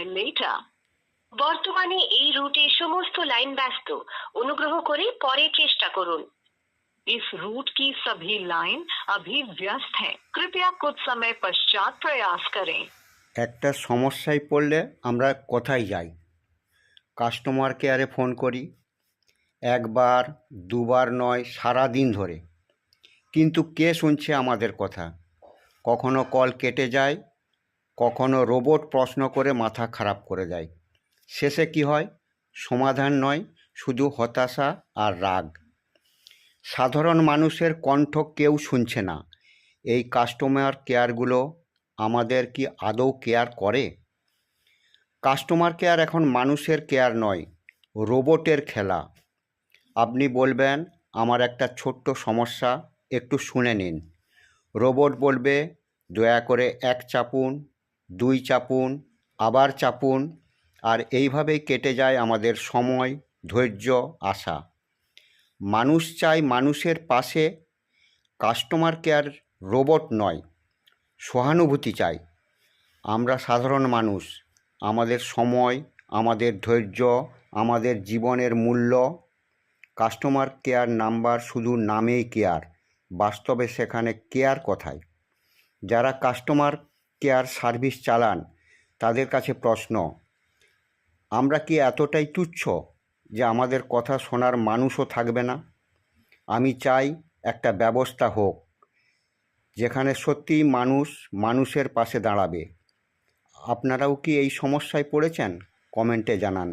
try later. বর্তমানে এই রুটে সমস্ত লাইন ব্যস্ত অনুগ্রহ করে পরে চেষ্টা করুন इस रूट की सभी लाइन अभी व्यस्त हैं। कृपया कुछ समय पश्चात प्रयास करें একটা সমস্যায় পড়লে আমরা কোথায় যাই কাস্টমার কেয়ারে ফোন করি একবার দুবার নয় সারা দিন ধরে কিন্তু কে শুনছে আমাদের কথা কখনো কল কেটে যায় কখনো রোবট প্রশ্ন করে মাথা খারাপ করে দেয়। শেষে কি হয়? সমাধান নয়, শুধু হতাশা আর রাগ। সাধারণ মানুষের কণ্ঠ কেউ শুনছে না। এই কাস্টমার কেয়ারগুলো আমাদের কি আদৌ কেয়ার করে? কাস্টমার কেয়ার এখন মানুষের কেয়ার নয়, রোবটের খেলা। আপনি বলবেন, আমার একটা ছোট্ট সমস্যা, একটু শুনে নিন। রোবট বলবে, দয়া করে এক চাপুন দুই চাপুন, আবার চাপুন, আর এইভাবেই কেটে যায় আমাদের সময়, ধৈর্য, আশা। মানুষ চায় মানুষের পাশে কাস্টমার কেয়ার রোবট নয়, সহানুভূতি চাই। আমরা সাধারণ মানুষ, আমাদের সময়, আমাদের ধৈর্য, আমাদের জীবনের মূল্য কাস্টমার কেয়ার নাম্বার শুধু নামেই কেয়ার বাস্তবে সেখানে কেয়ার কথায়? যারা কাস্টমার কেয়ার সার্ভিস চালান, তাদের কাছে প্রশ্ন, আমরা কি এতটাই তুচ্ছ যে আমাদের কথা শোনার মানুষও থাকবে না? আমি চাই একটা ব্যবস্থা হোক, যেখানে সত্যিই মানুষ মানুষের পাশে দাঁড়াবে। আপনারাও কি এই সমস্যায় পড়েছেন? কমেন্টে জানান।